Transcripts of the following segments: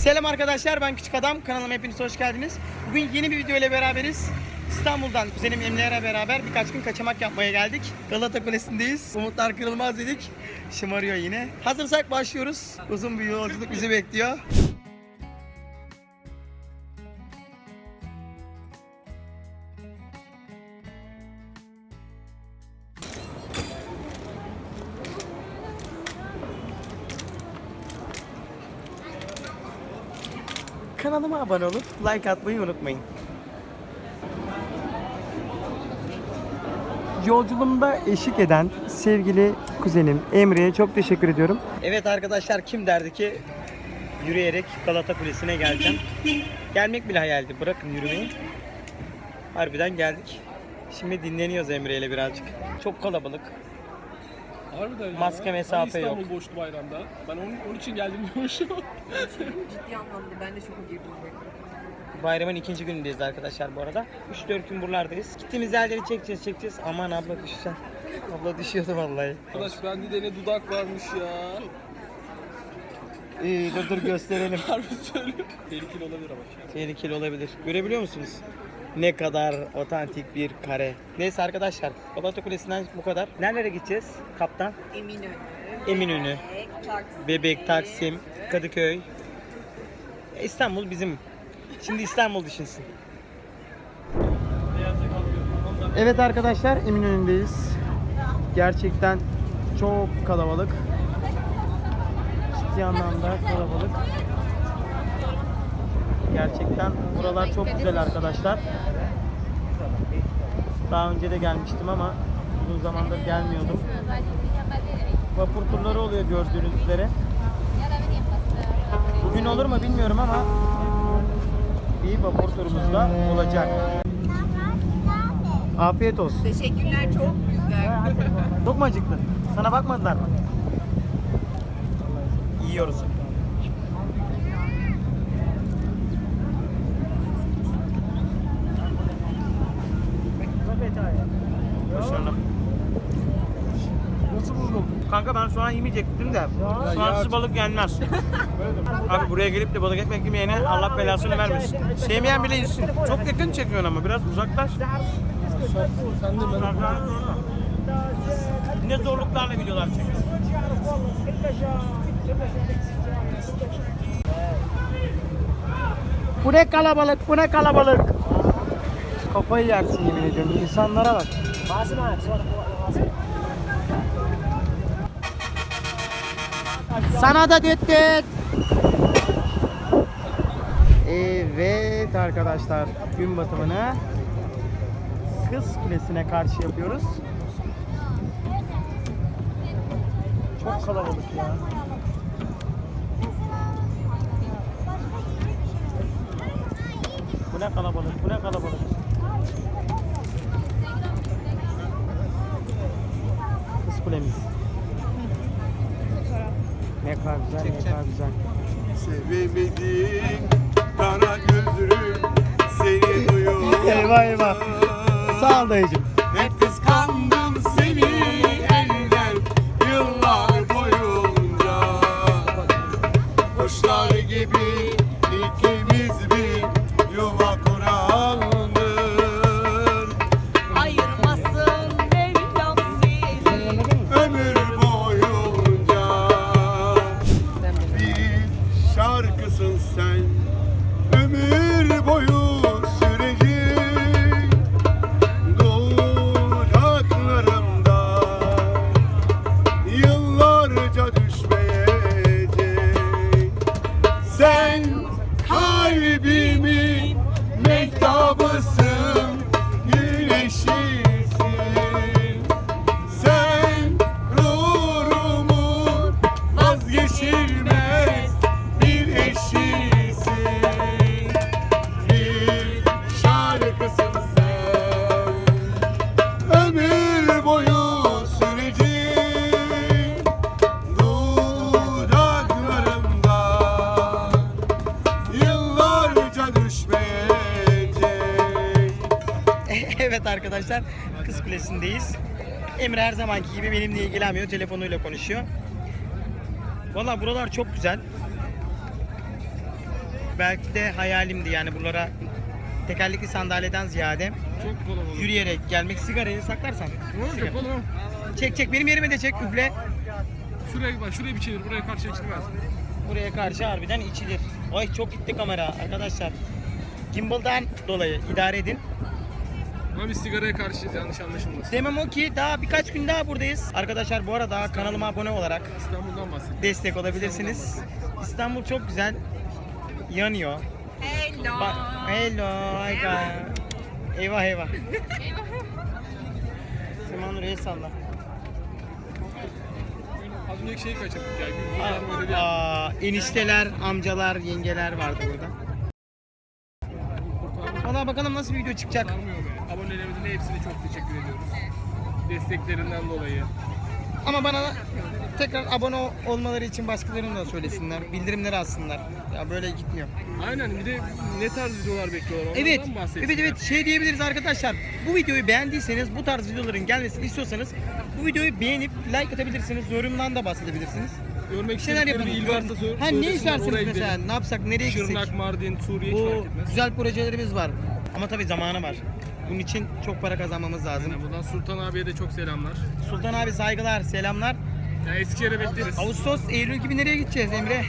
Selam arkadaşlar ben Küçük Adam kanalıma hepiniz hoş geldiniz. Bugün yeni bir video ile beraberiz. İstanbul'dan kuzenim Emre'yle beraber birkaç gün kaçamak yapmaya geldik. Galata Kulesi'ndeyiz. Umutlar kırılmaz dedik. Şımarıyor yine. Hazırsak başlıyoruz. Uzun bir yolculuk bizi bekliyor. Kanalıma abone olup like atmayı unutmayın. Yolculuğumda eşlik eden sevgili kuzenim Emre'ye çok teşekkür ediyorum. Evet arkadaşlar kim derdi ki yürüyerek Galata Kulesi'ne geleceğim. Gelmek bile hayaldi. Bırakın yürümeyi. Harbiden geldik. Şimdi dinleniyoruz Emre ile birazcık. Çok kalabalık. Harbiden ya. Maske mesafe hani yok. İstanbul boştu bayramda. Ben onun, onun için geldim diyormuşum. Ciddi anlamda ben de şoka girdim. Bayramın ikinci günündeyiz arkadaşlar bu arada. 3-4 gün buralardayız. Gittiğimiz yerleri çekeceğiz çekeceğiz. Aman abla düşeceksin. Abla düşüyordu vallahi. Arkadaş bende de ne dudak varmış ya. İyi dur dur gösterelim. Harbi söylüyorum. Tehlikeli olabilir ama. Tehlikeli olabilir. Görebiliyor musunuz? Ne kadar otantik bir kare. Neyse arkadaşlar. Galata Kulesi'nden bu kadar. Nerelere gideceğiz kaptan? Eminönü. Eminönü. Bebek, Taksim. Bebek, Taksim, Kadıköy. E, İstanbul bizim. Şimdi İstanbul düşünsün. Evet arkadaşlar Eminönü'ndeyiz. Gerçekten çok kalabalık. Ciddi anlamda kalabalık. Gerçekten buralar çok güzel arkadaşlar. Daha önce de gelmiştim ama uzun zamandır gelmiyordum. Vapur turları oluyor gördüğünüz üzere. Bugün olur mu bilmiyorum ama bir vapur turumuz da olacak. Afiyet olsun. Teşekkürler çok güzel. Çok mu acıktın? Sana bakmadılar mı? Yiyoruz. Yemeyecektim de soğansız balık yenmez. Abi buraya gelip de balık ekmek yemeyene Allah belasını vermesin. Sevmeyen bile yesin. Çok yakın çekiyorsun ama biraz uzaklaş. Sen de ben. Ne zorluklarla videolar çekiyorsun. Bu ne kalabalık, bu ne kalabalık. Kafayı yersin yemin ediyorum. İnsanlara bak. Sana da düt düt. Evet arkadaşlar gün batımını Kız Kulesi'ne karşı yapıyoruz. Çok kalabalık ya. Sağ her zamanki gibi benimle ilgilenmiyor. Telefonuyla konuşuyor. Valla buralar çok güzel. belki de hayalimdi yani buralara tekerlekli sandalyeden ziyade Çok kalabalık. yürüyerek gelmek sigarayı saklarsan. Ne olacak oğlum? Çek çek benim yerime de çek üfle. Şuraya bak, şuraya bir çevir, buraya karşı içilmez. Buraya karşı harbiden içilir. Ay çok gitti kamera arkadaşlar. Gimbal'dan dolayı idare edin. Ama biz sigaraya karşıyız, yanlış anlaşılmasın. Demem o ki daha birkaç gün daha buradayız. Arkadaşlar bu arada kanalıma abone olarak İstanbul'dan bahsediyorum. destek olabilirsiniz. İstanbul çok güzel. Yanıyor. Hello. Bak, hello, hi. Eyvah eyvah. Siman Nur'u el salla. Az önceki şeyi kaçırdık ya. Böyle bir Aa, enişteler, amcalar, yengeler vardı burada. Valla bakalım nasıl bir video çıkacak. sarmıyor be. Abonelerimizin hepsine çok teşekkür ediyoruz. Desteklerinden dolayı. Ama bana tekrar abone olmaları için başkalarını da söylesinler. Bildirimleri alsınlar. Ya böyle gitmiyor. Aynen bir de ne tarz videolar bekliyorlar onlardan Evet, evet evet şey diyebiliriz arkadaşlar. Bu videoyu beğendiyseniz, bu tarz videoların gelmesini istiyorsanız bu videoyu beğenip like atabilirsiniz. Yorumdan da bahsedebilirsiniz. Görmek şeyler istedikleri yapalım. bir il varsa sor, ha ne söylesinler, istersiniz oraya mesela? gidelim. Ne yapsak? Nereye gitsek? Şırnak, Mardin, Suriye hiç fark Bu etmez. güzel projelerimiz var. Ama tabii zamanı var. Bunun için çok para kazanmamız lazım. Aynen, buradan Sultan abiye de çok selamlar. Sultan abi saygılar, selamlar. Ya Eskişehir'e bekleriz. Ağustos, Eylül gibi nereye gideceğiz Emre?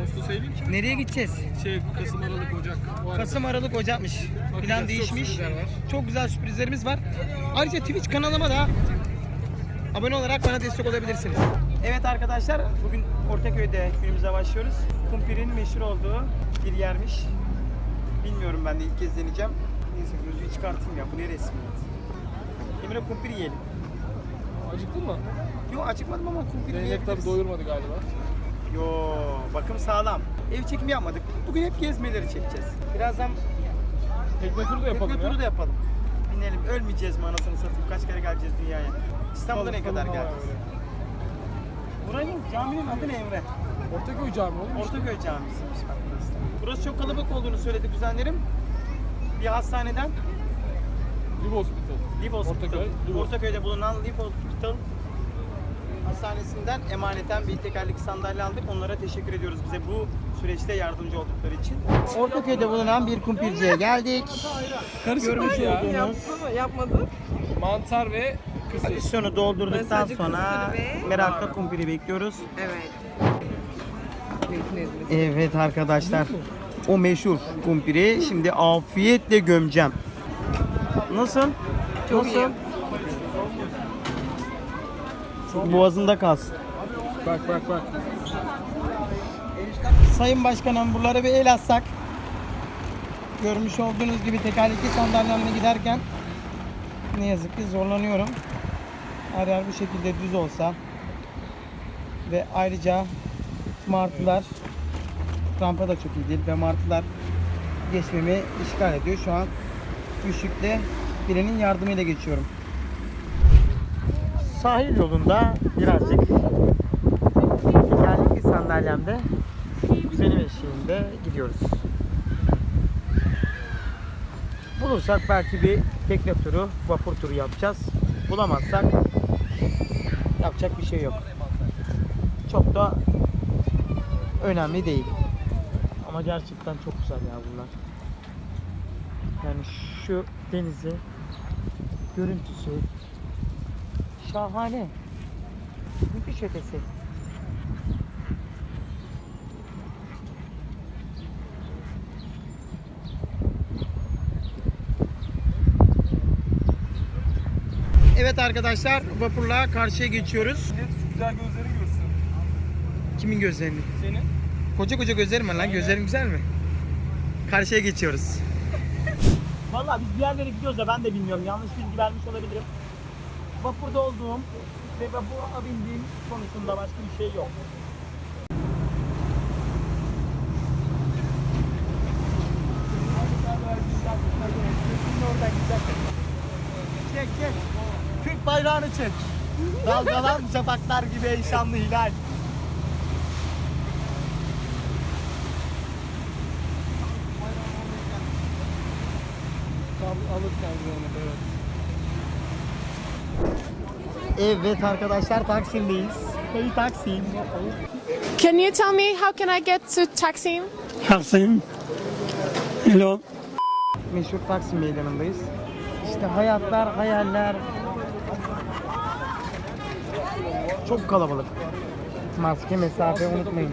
Ağustos, Eylül. Nereye gideceğiz? Şey, Kasım, Aralık, Ocak. O. Kasım, Aralık, Ocak'mış. Bakacağız, Plan çok değişmiş. var. Çok güzel sürprizlerimiz var. Ayrıca Twitch kanalıma da abone olarak bana destek olabilirsiniz. Evet arkadaşlar, bugün Ortaköy'de günümüze başlıyoruz. Kumpir'in meşhur olduğu bir yermiş. Bilmiyorum ben de ilk kez deneyeceğim. Neyse gözlüğü çıkartayım ya, bu ne resmiyet. Emre kumpir yiyelim. Acıktın mı? Yo acıkmadım ama kumpir Zeynep yiyebiliriz. tabii doyurmadı galiba. Yo bakım sağlam. Ev çekimi yapmadık. Bugün hep gezmeleri çekeceğiz. Birazdan Tekne turu da yapalım tekne turu da yapalım. Binelim. Ölmeyeceğiz mi anasını satayım? Kaç kere geleceğiz dünyaya? İstanbul'a ne kadar geleceğiz? Buranın caminin adı ne Emre? Ortaköy Camii oğlum. Ortaköy Camisi'ymiş bak burası. Burası çok kalabalık olduğunu söyledi kuzenlerim. Bir hastaneden Liv Hospital. Liv Hospital. Ortaköy, Liv Hospital. Ortaköy'de bulunan Liv Hospital hastanesinden emaneten bir tekerlekli sandalye aldık. Onlara teşekkür ediyoruz bize bu süreçte yardımcı oldukları için. Ortaköy'de bulunan bir kumpirciye geldik. Görmüş ya. olduğunuz Yaptı mı? Yapmadı. Mantar ve kısır. adisyonu doldurduktan sonra kısır ve- merakla kumpiri bekliyoruz. Evet. Zeytin ezmesi. Evet arkadaşlar. O meşhur kumpiri şimdi afiyetle gömeceğim. Nasıl? Çok Nasıl? iyi. Boğazında kalsın. Bak bak bak. Sayın Başkanım buralara bir el atsak. Görmüş olduğunuz gibi tekerlekli sandalyemle giderken ne yazık ki zorlanıyorum. Her yer bu şekilde düz olsa ve ayrıca martılar rampa da çok iyi değil ve martılar geçmemi işgal ediyor. Şu an güçlükle birinin yardımıyla geçiyorum. Sahil yolunda birazcık tekerlekli sandalyemde kuzenim eşliğinde gidiyoruz. Bulursak belki bir tekne turu, vapur turu yapacağız. Bulamazsak yapacak bir şey yok. Çok da önemli değil. Ama gerçekten çok güzel ya bunlar. Yani şu denizi görüntüsü şahane. Müthiş ötesi. Evet arkadaşlar vapurla karşıya geçiyoruz. Şu güzel gözleri görsün. Kimin gözlerini? Senin? Koca koca gözlerim var lan. Gözlerim güzel mi? Karşıya geçiyoruz. Vallahi biz bir yerlere gidiyoruz da ben de bilmiyorum. Yanlış bilgi vermiş olabilirim. Vapurda olduğum ve vapura bindiğim konusunda başka bir şey yok. Çek çek. Türk bayrağını çek. Dalgalan şafaklar gibi ey şanlı hilal. Tam alırken Zeynep evet. Evet arkadaşlar Taksim'deyiz. Hey Taksim. Can you tell me how can I get to Taksim? Taksim. Hello. Meşhur Taksim Meydanı'ndayız. İşte hayatlar, hayaller. Çok kalabalık. Maske, mesafe unutmayın.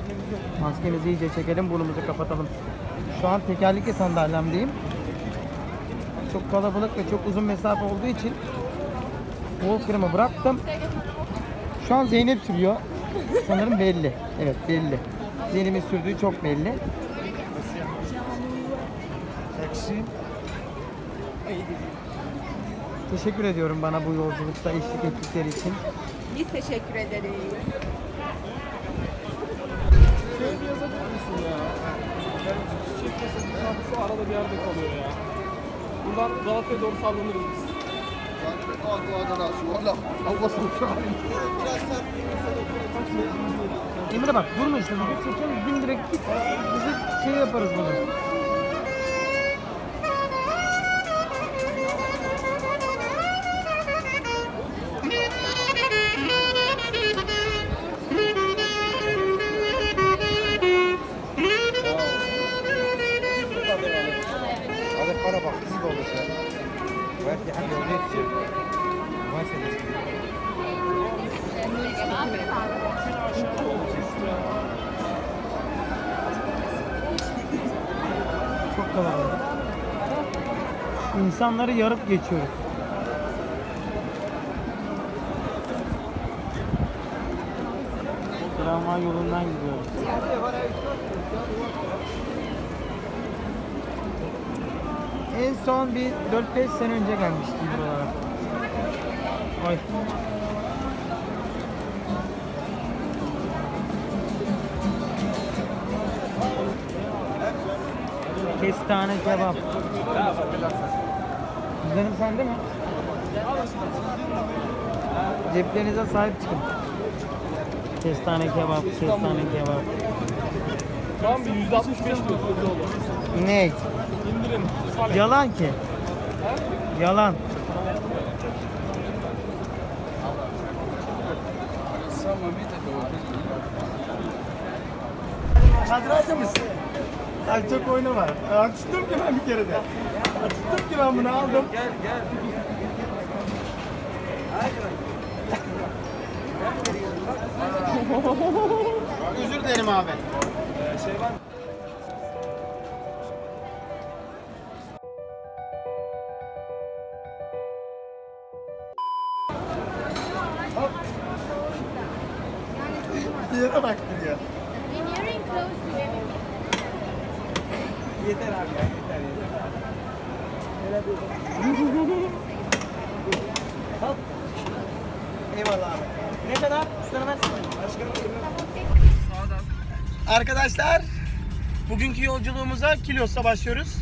Maskemizi iyice çekelim, burnumuzu kapatalım. Şu an tekerlekli sandalyemdeyim. Çok kalabalık ve çok uzun mesafe olduğu için Walker'ımı bıraktım. Şu an Zeynep sürüyor. Sanırım belli. Evet belli. Zeynep'in sürdüğü çok belli. Teşekkür ediyorum bana bu yolculukta eşlik ettikleri için. Biz teşekkür ederiz. Şey bir yazabilir misin ya? Yani çiçek tam şu arada bir yerde kalıyor ya. Buradan Galata'ya doğru sallanırız biz. Emre bak durma işte video çekiyorum bin direkt git. Bizi şey yaparız bunu. كذب ولا شيء وفي حاجة وليت ما سلسل Çok kalabalık. İnsanları yarıp geçiyoruz. Tramvay yolundan gidiyoruz. En son bir 4-5 sene önce gelmiştim buralara. Ay. Kestane kebap. Güzelim sende mi? Ceplerinize sahip çıkın. Kestane kebap, kestane kebap. Tamam bir %65 diyorsunuz oldu. Ne? Yalan ki. Yalan. Kadrajda mısın? Ay çok oyunu var. Açtım ki ben bir kere de. Açtım ki ben bunu aldım. Gel gel. Özür dilerim abi. Yere yolculuğumuza Kilyos'a başlıyoruz.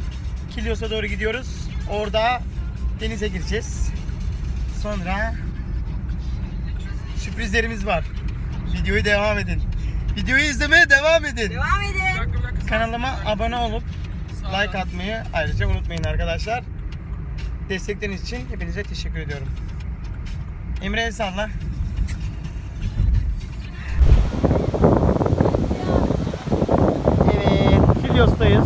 Kilyos'a doğru gidiyoruz. Orada denize gireceğiz. Sonra sürprizlerimiz var. Videoyu devam edin. Videoyu izlemeye devam edin. Devam edin. Kanalıma abone olup like atmayı ayrıca unutmayın arkadaşlar. Destekleriniz için hepinize teşekkür ediyorum. Emre el salla. Kilyos'tayız.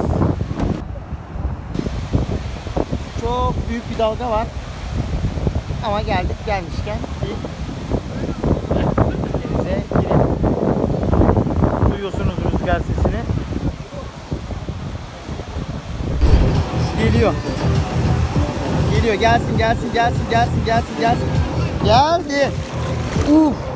Çok büyük bir dalga var. Ama geldik gelmişken bir denize girelim. Duyuyorsunuz rüzgar sesini. Geliyor. Geliyor. Gelsin, gelsin, gelsin, gelsin, gelsin, gelsin. Geldi. Uf. Hayır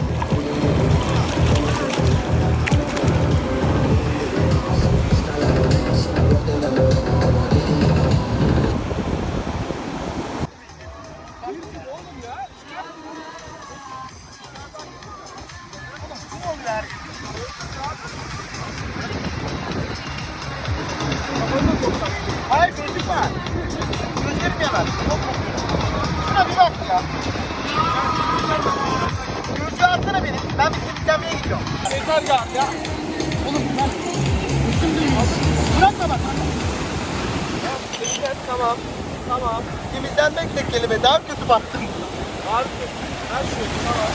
tamam. Tamam. Temizlenmek de kelime. Daha kötü baktım. Harika. Her şey tamam.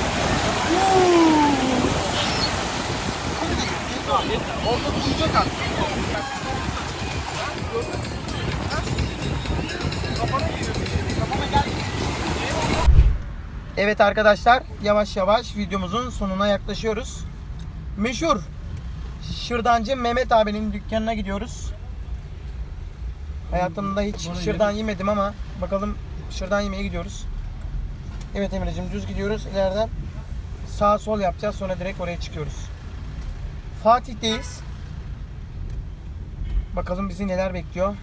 De gitti. Orada duracak artık. Evet arkadaşlar yavaş yavaş videomuzun sonuna yaklaşıyoruz. Meşhur şırdancı Mehmet abinin dükkanına gidiyoruz. Hayatımda hiç şırdan yemedim ama bakalım şırdan yemeye gidiyoruz. Evet Emre'cim düz gidiyoruz. İleriden sağ sol yapacağız sonra direkt oraya çıkıyoruz. Fatih'teyiz. Bakalım bizi neler bekliyor.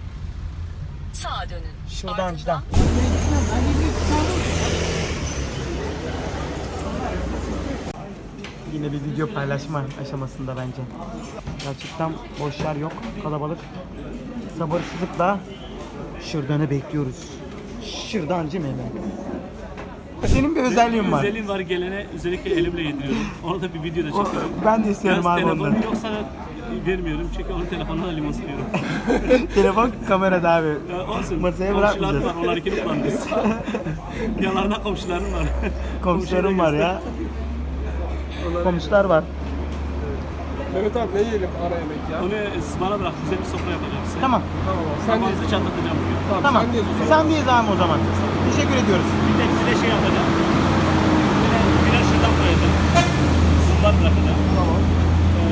Sağa dönün. Şırdancıdan. Yine bir video paylaşma aşamasında bence. Gerçekten boş yer yok. Kalabalık. Sabırsızlıkla şırdanı bekliyoruz. Şırdancı Mehmet. Senin bir özelliğin var. Özelliğim var gelene özellikle elimle yediriyorum. Onu da bir videoda çekiyorum. Ben de istiyorum Yalnız abi ondan. yoksa vermiyorum çünkü onun telefonuna limon sıkıyorum. Telefon kamerada abi. Ya olsun. Masaya bırakmayacağız. var, onlar ikili kullanırız. Yanlarında komşularım var. Komşularım var ya. Komşular var. Mehmet abi ne yiyelim ara yemek ya? Onu bana bırak, güzel bir sofra yapacağım size. Tamam. Tamam abi. Sen de Sabahınızı çatlatacağım bugün. Tamam, Tamam. sen de o zaman. Sen deyiz abi o zaman. Teşekkür ediyoruz. Bir de size şey yapacağım. Bir de biraz şırdan koyacağım. Bunlar bırakacağım. Tamam. Ee,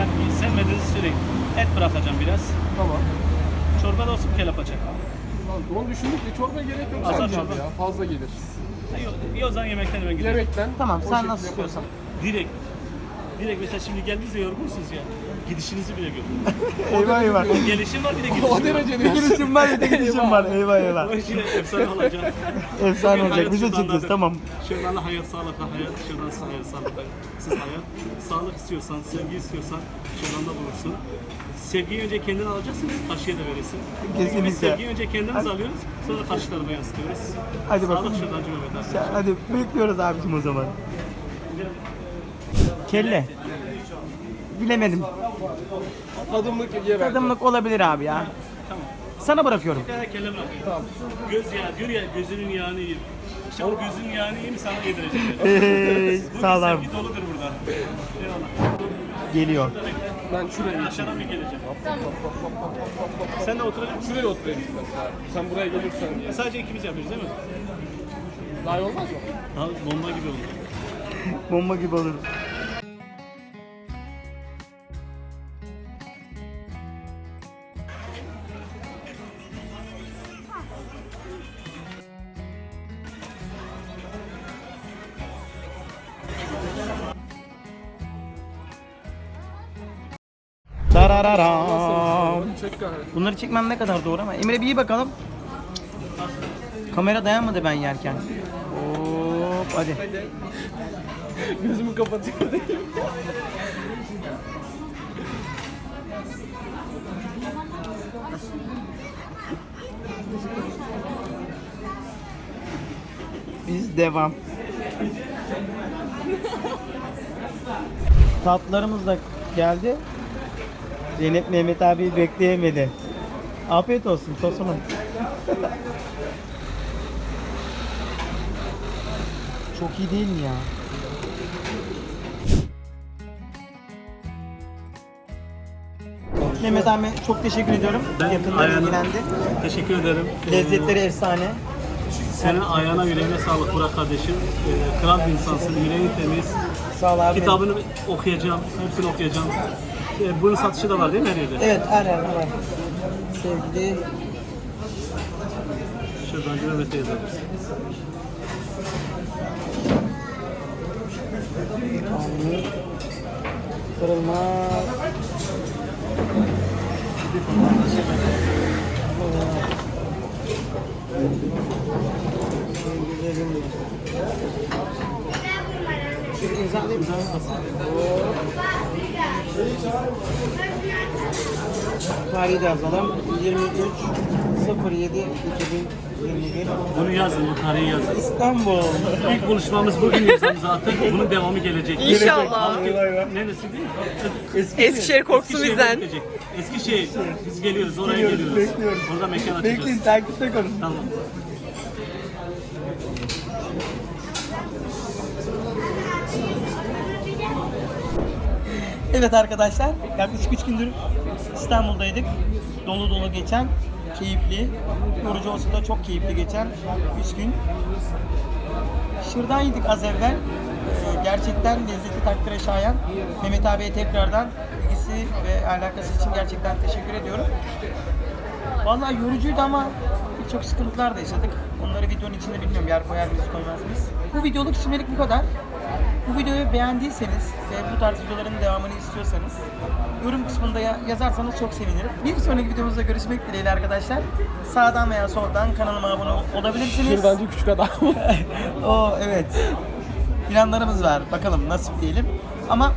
yani sevmediğinizi söyleyin. Et bırakacağım biraz. Tamam. Çorba da olsun paça. Lan onu düşündük de çorba gerek yok Azar sanki çorba. ya. Fazla gelir. İyi o zaman yemekten hemen gidelim. Yemekten. Tamam sen nasıl istiyorsan. Direkt. Direkt mesela şimdi geldiniz ya yorgunsunuz ya. Gidişinizi bile görün. Eyvah eyvah. Gelişim var bir de O gidişim var. derece Bir diyorsun. girişim var bir de gidişim var. Eyvah eyvah. O işi efsane olacak. Efsane olacak. Biz de çekeceğiz tamam. Şırdanla hayat, sağlıkla hayat, şırdansız hayat, sağlıkla siz hayat. Sağlık istiyorsan, sevgi istiyorsan şırdanda bulursun. Sevgiyi önce kendin alacaksın, karşıya da verirsin. Kesinlikle. Biz sevgiyi önce kendimiz alıyoruz, sonra karşı tarafa yansıtıyoruz. Hadi bakalım. Sağlık abi. Ya, Hadi bekliyoruz abicim o zaman. Kelle. Bilemedim. Tadımlık. Tadımlık olabilir abi ya. Sana bırakıyorum. Bir tane kelle bırakıyorum. Göz yağı, diyor ya gözünün yağını yiyeyim. İşte o gözün yağını yiyeyim sana yedireceğim. Bugün sağ ol abi. sevgi doludur burada. Eyvallah. Geliyor. Ben şuraya geçeyim. Aşağıdan bir geleceğim. Sen de mısın? Şuraya oturayım. Sen buraya gelirsen Sadece ikimiz yapıyoruz değil mi? daha iyi olmaz mı? Daha bomba gibi oldu. Bomba gibi olur. Bunları çekmem ne kadar doğru ama Emre bir iyi bakalım. Kamera dayanmadı ben yerken. Hop hadi. Gözümü kapatıyor. Biz devam. Tatlılarımız da geldi. Zeynep Mehmet abi bekleyemedi. Afiyet olsun tosunum. Çok iyi değil mi ya? Mehmet abi çok teşekkür ediyorum. Ben Yakından ayağına- ilgilendi. Teşekkür ederim. Lezzetleri efsane. Senin ayağına yüreğine sağlık Burak kardeşim. Ee, kral bir insansın, yüreğin temiz. Sağ ol abi. Kitabını okuyacağım, hepsini okuyacağım. Ee, bunun satışı da var değil mi her yerde? Evet her yerde var. Sevgili Şuradan Mehmet'e yazarız. Kanuni kırılma Sevgilerim. İmzalayayım? Tarihi de yazalım. 23 07 2021 Bunu yazın, bu tarihi yazın. İstanbul. İlk buluşmamız bugün yazalım zaten. Bunun devamı gelecek. İnşallah. Neresi değil? Eskişehir korkusu Eskişehir'de bizden. bitecek. Eskişehir. Biz geliyoruz, oraya Geliyoruz, bekliyoruz. Orada mekan Bekleyin açacağız. takipte kalın. Tamam. Evet arkadaşlar, yaklaşık 3 gündür İstanbul'daydık. Dolu dolu geçen, keyifli, yorucu olsa da çok keyifli geçen 3 gün. Şırdan yedik az evvel. Ee, gerçekten lezzeti takdire şayan. Mehmet abiye tekrardan ilgisi ve alakası için gerçekten teşekkür ediyorum. Vallahi yorucuydu ama birçok sıkıntılar da yaşadık. Onları videonun içinde bilmiyorum yer koyar mıyız koymaz mıyız. Bu videoluk şimdilik bu kadar. Bu videoyu beğendiyseniz ve bu tarz videoların devamını istiyorsanız yorum kısmında ya- yazarsanız çok sevinirim. Bir sonraki videomuzda görüşmek dileğiyle arkadaşlar. Sağdan veya soldan kanalıma abone ol- olabilirsiniz. Şırdancı küçük adam. o evet. Planlarımız var. Bakalım nasip diyelim. Ama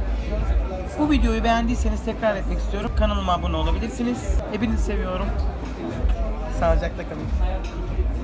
bu videoyu beğendiyseniz tekrar etmek istiyorum. Kanalıma abone olabilirsiniz. Hepinizi seviyorum. Sağlıcakla kalın.